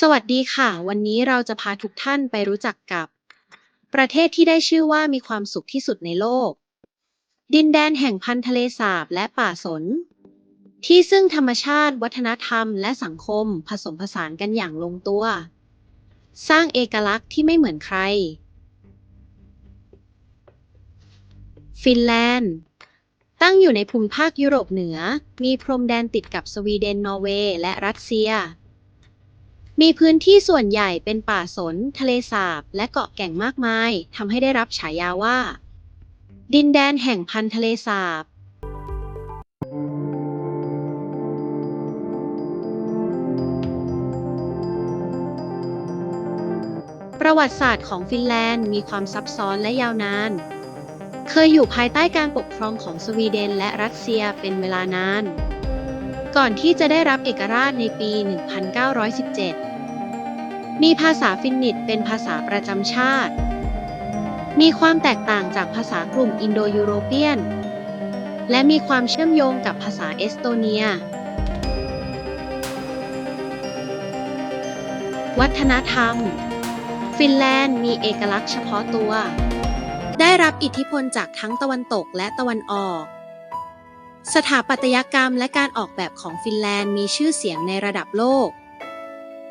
สวัสดีค่ะ วันนี้เราจะพาทุกท่านไปรู้จักกับ ประเทศที่ได้ชื่อว่ามีความสุขที่สุดในโลก ดินแดนแห่งพันทะเลสาบและป่าสน ที่ซึ่งธรรมชาติ วัฒนธรรม และสังคมผสมผสานกันอย่างลงตัว สร้างเอกลักษณ์ที่ไม่เหมือนใคร ฟินแลนด์ ตั้งอยู่ในภูมิภาคยุโรปเหนือ มีพรมแดนติดกับสวีเดน นอร์เวย์ และรัสเซีย มีพื้นที่ส่วนใหญ่เป็นป่าสน ทะเลสาบ และเกาะแก่งมากมาย ทำให้ได้รับฉายาว่า ดินแดนแห่งพันทะเลสาบประวัติศาสตร์ของฟินแลนด์มีความซับซ้อนและยาวนาน เคยอยู่ภายใต้การปกครองของสวีเดนและรัสเซียเป็นเวลานาน ก่อนที่จะได้รับเอกราชในปี 1917 มีภาษาฟินนิชเป็นภาษาประจำชาติ มีความแตกต่างจากภาษากลุ่มอินโดยูโรเปียน และมีความเชื่อมโยงกับภาษาเอสโตเนีย วัฒนธรรม ฟินแลนด์มีเอกลักษณ์เฉพาะตัว ได้รับอิทธิพลจากทั้งตะวันตกและตะวันออกสถาปัตยกรรมและการออกแบบของฟินแลนด์มีชื่อเสียงในระดับโลก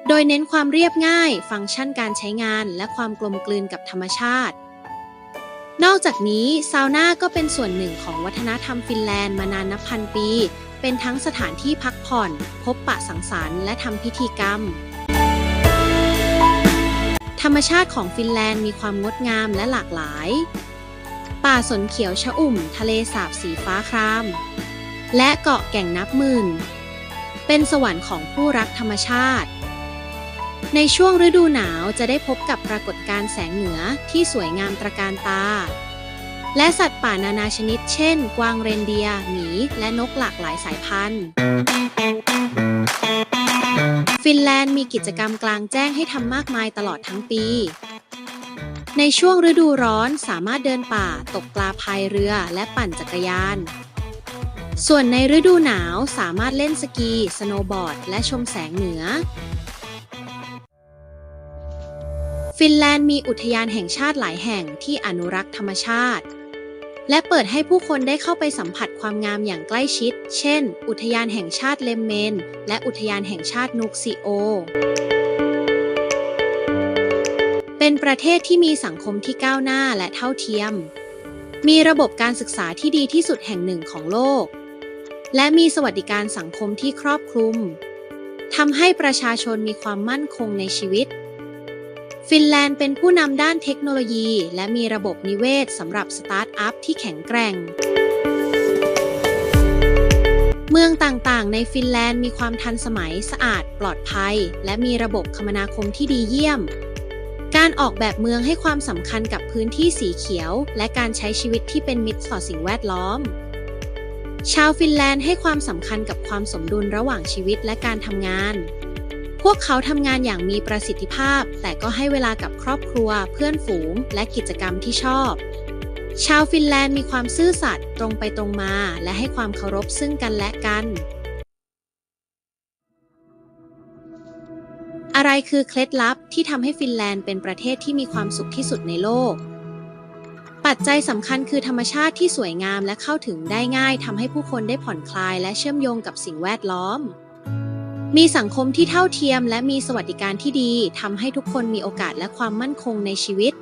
โดยเน้นความเรียบง่าย ฟังก์ชันการใช้งาน และความกลมกลืนกับธรรมชาติ นอกจากนี้ซาวน่าก็เป็นส่วนหนึ่งของวัฒนธรรมฟินแลนด์มานานนับพันปี เป็นทั้งสถานที่พักผ่อน พบปะสังสรรค์และทำพิธีกรรม ธรรมชาติของฟินแลนด์มีความงดงามและหลากหลาย ป่าสนเขียวชอุ่ม ทะเลสาบสีฟ้าคราม และเกาะแก่งนับหมื่น เป็นสวรรค์ของผู้รักธรรมชาติ ในช่วงฤดูหนาวจะได้พบกับปรากฏการณ์แสงเหนือที่สวยงามตระการตา และสัตว์ป่านานาชนิด เช่น กวางเรนเดียร์หมี และนกหลากหลายสายพันธุ์ ฟินแลนด์มีกิจกรรมกลางแจ้งให้ทำมากมายตลอดทั้งปี ในช่วงฤดูร้อนสามารถเดินป่า ตกปลาพายเรือและปั่นจักรยาน ส่วนในฤดูหนาวสามารถเล่นสกี สโนว์บอร์ด และชมแสงเหนือ ฟินแลนด์มีอุทยานแห่งชาติหลายแห่งที่อนุรักษ์ธรรมชาติ และเปิดให้ผู้คนได้เข้าไปสัมผัสความงามอย่างใกล้ชิด เช่น อุทยานแห่งชาติเลมเมน และอุทยานแห่งชาตินุกซิโอ เป็นประเทศที่มีสังคมที่ก้าวหน้าและเท่าเทียม มีระบบการศึกษาที่ดีที่สุดแห่งหนึ่งของโลก และมีสวัสดิการสังคมที่ครอบคลุมทำให้ประชาชนมีความมั่นคงในชีวิต ฟินแลนด์เป็นผู้นำด้านเทคโนโลยี และมีระบบนิเวศสำหรับสตาร์ทอัพที่แข็งแกร่ง เมืองต่างๆ ในฟินแลนด์มีความทันสมัยสะอาด ปลอดภัย และมีระบบคมนาคมที่ดีเยี่ยม การออกแบบเมืองให้ความสำคัญกับพื้นที่สีเขียว และการใช้ชีวิตที่เป็นมิตรต่อสิ่งแวดล้อม ชาวฟินแลนด์ให้ความสำคัญกับความสมดุลระหว่างชีวิตและการทำงาน พวกเขาทำงานอย่างมีประสิทธิภาพ แต่ก็ให้เวลากับครอบครัว เพื่อนฝูง และกิจกรรมที่ชอบ ชาวฟินแลนด์มีความซื่อสัตย์ตรงไปตรงมา และให้ความเคารพซึ่งกันและกัน อะไรคือเคล็ดลับที่ทำให้ฟินแลนด์เป็นประเทศที่มีความสุขที่สุดในโลก ปัจจัยสำคัญคือธรรมชาติที่สวยงามและเข้าถึงได้ง่ายทำให้ผู้คนได้ผ่อนคลายและเชื่อมโยงกับสิ่งแวดล้อม มีสังคมที่เท่าเทียมและมีสวัสดิการที่ดีทำให้ทุกคนมีโอกาสและความมั่นคงในชีวิต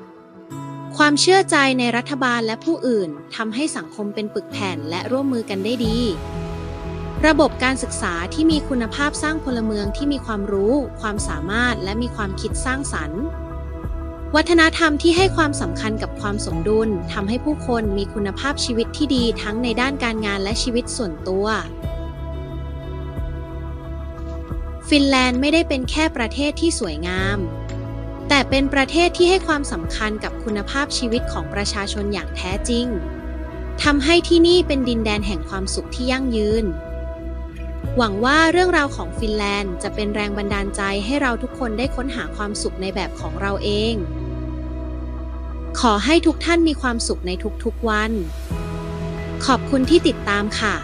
ความเชื่อใจในรัฐบาลและผู้อื่นทำให้สังคมเป็นปึกแผ่นและร่วมมือกันได้ดี ระบบการศึกษาที่มีคุณภาพสร้างพลเมืองที่มีความรู้ ความสามารถและมีความคิดสร้างสรรค์ วัฒนธรรมที่ให้ความสำคัญกับความสมดุลทำให้ผู้คนมีคุณภาพชีวิตที่ดีทั้งในด้านการงานและชีวิตส่วนตัว ฟินแลนด์ไม่ได้เป็นแค่ประเทศที่สวยงาม แต่เป็นประเทศที่ให้ความสำคัญกับคุณภาพชีวิตของประชาชนอย่างแท้จริงทำให้ที่นี่เป็นดินแดนแห่งความสุขที่ยั่งยืน หวังว่าเรื่องราวของฟินแลนด์จะเป็นแรงบันดาลใจให้เราทุกคนได้ค้นหาความสุขในแบบของเราเอง ขอให้ทุกท่านมีความสุขในทุกๆวัน ขอบคุณที่ติดตามค่ะ